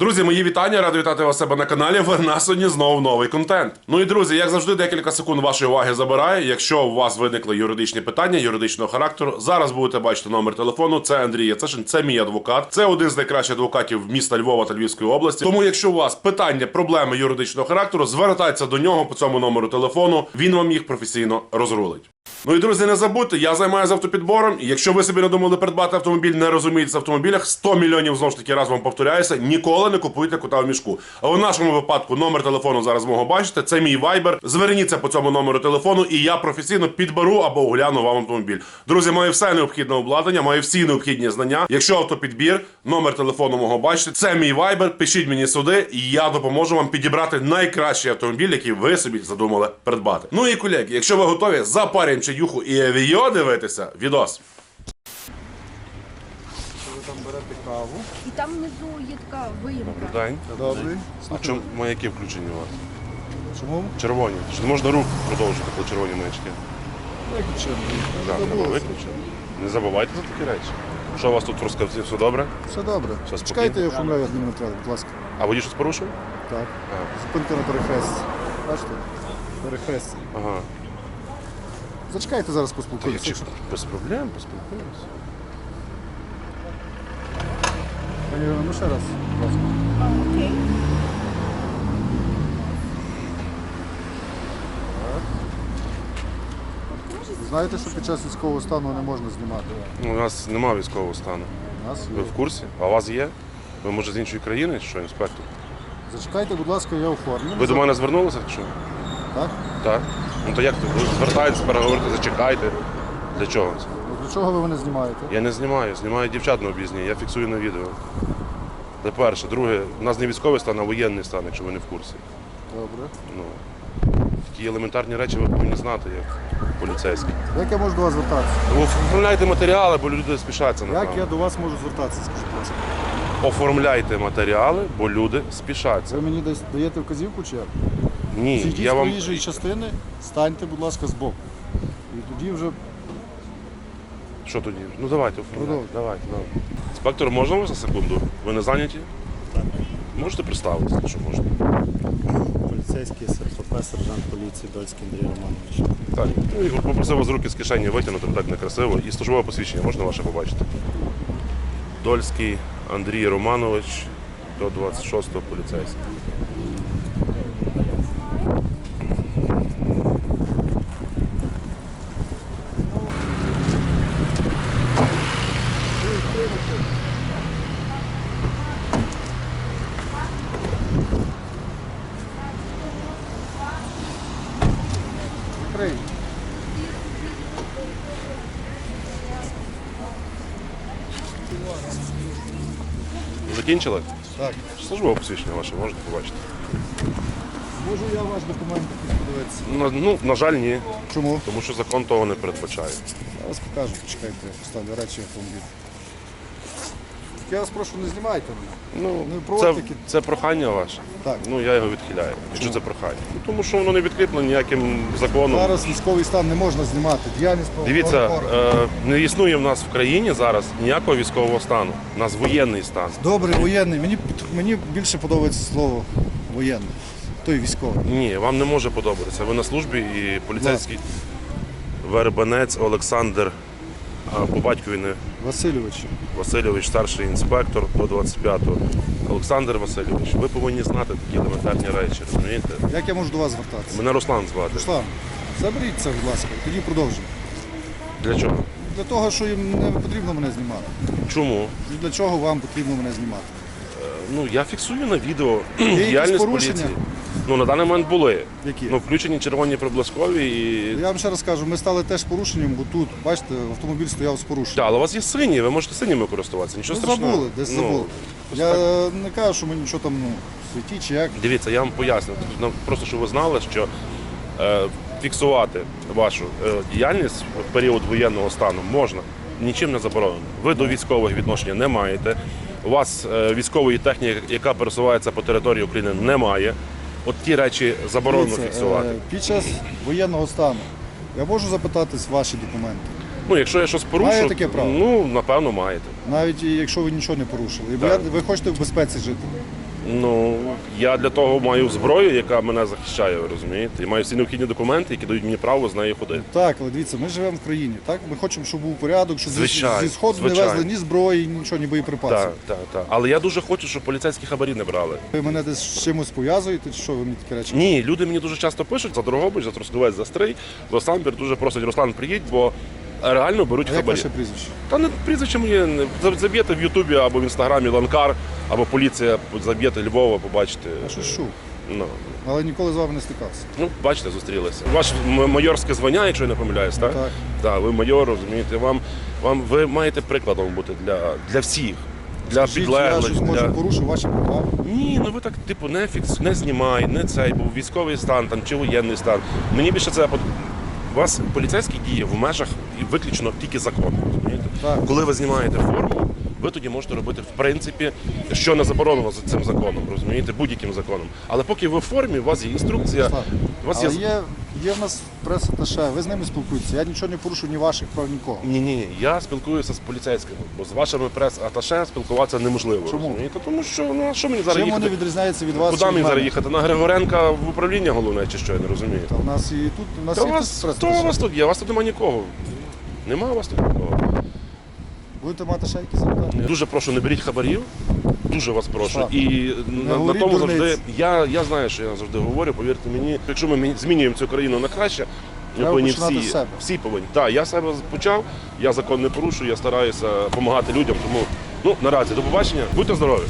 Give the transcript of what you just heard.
Друзі, мої вітання, радий вітати вас себе на каналі. В нас сьогодні знову новий контент. Ну і друзі, як завжди, декілька секунд вашої уваги забираю. Якщо у вас виникли юридичні питання юридичного характеру, зараз будете бачити номер телефону. Це Андрій Яцешин, це мій адвокат. Це один з найкращих адвокатів міста Львова та Львівської області. Тому, якщо у вас питання, проблеми юридичного характеру, звертайтеся до нього по цьому номеру телефону. Він вам їх професійно розрулить. Ну і друзі, не забудьте, я займаюся автопідбором. Якщо ви собі не думали придбати автомобіль, не розумієтеся в автомобілях, 100 мільйонів знову ж таки раз вам повторяюся, ніколи не купуйте кота в мішку. А в нашому випадку номер телефону зараз мого бачите. Це мій вайбер. Зверніться по цьому номеру телефону, і я професійно підберу або огляну вам автомобіль. Друзі, маю все необхідне обладнання, маю всі необхідні знання. Якщо автопідбір, номер телефону мого бачите, це мій вайбер. Пишіть мені сюди, і я допоможу вам підібрати найкращий автомобіль, який ви собі задумали придбати. Ну і колеги, якщо ви готові, запарюємо чаюху і авіо дивитися, відос. Ви там берете каву. І там внизу є така виїмка. День. Добрий. А чому маяки включені у вас? Чому? Червоні. Чи не можна рух продовжити, коли червоні маячки? Виключено. Так, треба виключити. Не забувайте за такі речі. Що у вас тут в Трускавці? Все добре? Все добре. Все спокійно? Чекайте, я оформляю адмінматеріал, будь ласка. А водій щось порушив? Так. Зупинка на перехресті. Бачите? Перехресті. Ага. Зачекайте зараз поспілкуємося. Без проблем, поспілкуємося. Пані Ірина, ну ще раз, будь ласка. Окей. Знаєте, що під час військового стану не можна знімати? Ну, У нас немає військового стану. У нас Ви є. в курсі? А у вас є? Ви може з іншої країни, що, інспектор? Зачекайте, будь ласка, я оформлю. Ви до мене звернулися, чи що? Так? Так. Ну то як звертаєтесь, переговорите, зачекайте. Для чого це? Ну, Для чого ви мене знімаєте? Я не знімаю, знімаю дівчат на об'їзні, я фіксую на відео. Це перше. Друге, у нас не військовий стан, а воєнний стан, якщо ви не в курсі. Добре. Ну, такі елементарні речі ви повинні знати, як поліцейські. Як я можу до вас звертатися? Ви оформляйте матеріали, бо люди спішаться Як я до вас можу звертатися, скажіть, будь ласка? Оформляйте матеріали, бо люди спішаться. Ви мені десь даєте вказівку чи як? Ні, Зійдіть я з вам. проїжджої частини, станьте, будь ласка, збоку. І тоді вже Що тоді? Ну давайте. Продовжуй. Давайте, давайте. Інспектор, можна вас на секунду? Ви не зайняті? Так. Можете представитися, якщо можете? Поліцейський СРПП, сержант поліції Дольський Андрій Романович. Так. Ну, і попросив вас руки з кишені витягнути, бо так некрасиво. І службове посвідчення можна ваше побачити? Дольський Андрій Романович до 26-го поліцейський. Закінчили? Так. Службове посвідчення ваше можете побачити. Можу я ваш документ якийсь подивитися? На, ну, на жаль, ні. Чому? Тому що закон того не передбачає. Я вас покажу, почекайте, останні поставлю речі автомобіль. Я вас прошу, не знімайте мене. Ну, і це, це прохання ваше. Так. Ну я його відхиляю. Якщо це прохання. Ну, тому що воно не відкріплено ніяким законом. Зараз військовий стан не можна знімати. Діяльність Дивіться, правоохоронних. е, не існує в нас в країні зараз ніякого військового стану. У нас воєнний стан. Добре, воєнний. Мені, під- мені більше подобається слово воєнний. Той військовий. Ні, вам не може подобатися. Ви на службі і поліцейський вербанець Олександр, а по батькові не Васильович. Васильович, старший інспектор до 25-го. Олександр Васильович, ви повинні знати такі елементарні речі, розумієте? Як я можу до вас звертатися? Мене Руслан звати. Руслан, заберіть це, будь ласка, тоді продовжимо. Для чого? Для того, що їм не потрібно мене знімати. Чому? Для чого вам потрібно мене знімати? Ну я фіксую на відео якісь діяльність порушення? поліції. Ну на даний момент були. Які? Ну включені червоні приблизкові і. Я вам ще раз кажу, ми стали теж порушенням, бо тут, бачите, автомобіль стояв з порушенням. Так, але у вас є сині, ви можете синіми користуватися. Нічого Ну, страшного. забули, десь Ну, забули. Я не кажу, що ми нічого там ну, святі чи як. Дивіться, я вам поясню. Ну, Просто щоб ви знали, що е, фіксувати вашу е, діяльність в період воєнного стану можна, нічим не заборонено. Ви до військових відношення не маєте. У вас е, військової техніки, яка пересувається по території України, немає. От ті речі заборонено Дивіться, фіксувати. е, Під час воєнного стану я можу запитатись ваші документи, Ну, якщо я щось порушу, Має таке право? ну напевно маєте. навіть і якщо ви нічого не порушили. Так. ви хочете в безпеці жити. Ну я для того маю зброю, яка мене захищає, розумієте? І маю всі необхідні документи, які дають мені право з нею ходити. Так, але дивіться, ми живемо в країні, так? Ми хочемо, щоб був порядок, щоб Звичайно, зі сходу не везли ні зброї, нічого, ні боєприпасів. Так, так, так. Але я дуже хочу, щоб поліцейські хабарі не брали. Ви мене десь з чимось пов'язуєте, чи що ви мені такі речі? Ні, люди мені дуже часто пишуть за Дрогобич, за Трускавець, за Стрий, за Самбір, дуже просять Руслан, приїдь, бо реально беруть А як хабарі. ваше прізвище? Та не прізвище моє заб'єте в Ютубі або в інстаграмі Ланкар, або поліція заб'єте Львова, побачите. Я щось чув, Ну, але ніколи з вами не стикався. ну бачите, зустрілися. Ваше майорське звання, якщо я не помиляюсь, так? Так. Так, ви майор, розумієте, вам, вам ви маєте прикладом бути для, для всіх. Для Скажіть, я щось може Для... порушу ваші права. Ні, ну ви так, типу, не фікс, не знімай, не цей, був військовий стан там, чи воєнний стан. Мені більше це под- у вас поліцейський діє в межах і виключно тільки закону. Розумієте? Так. Коли ви знімаєте форму, ви тоді можете робити в принципі, що не заборонено за цим законом, розумієте, будь-яким законом. Але поки ви в формі, у вас є інструкція, у вас є. Але є, є в нас прес-аташе, ви з ними спілкуєтеся. Я нічого не порушу ні ваших прав, нікого. Ні, ні, я спілкуюся з поліцейськими, бо з вашими прес-аташе спілкуватися неможливо. Чому? Розумієте? Тому що ну що мені зараз Чим їхати? вони відрізняються від вас? Куди мені зараз їхати? На Григоренка в управління головне, чи що я не розумію? Та у нас і тут, у нас Та і у тут вас, хто у прес-аташе. вас тут є? У вас тут немає нікого. Нема у вас тут нікого. Будете мати ще якісь запитання? Дуже прошу, не беріть хабарів. Дуже вас прошу. Так. І на, на тому дурниць. завжди. Я, я знаю, що я завжди говорю, повірте мені. Якщо ми змінюємо цю країну на краще, ми повинні всі, себе. всі повинні. Так, я себе почав, я закон не порушую, я стараюся допомагати людям. Тому ну наразі до побачення. Будьте здорові.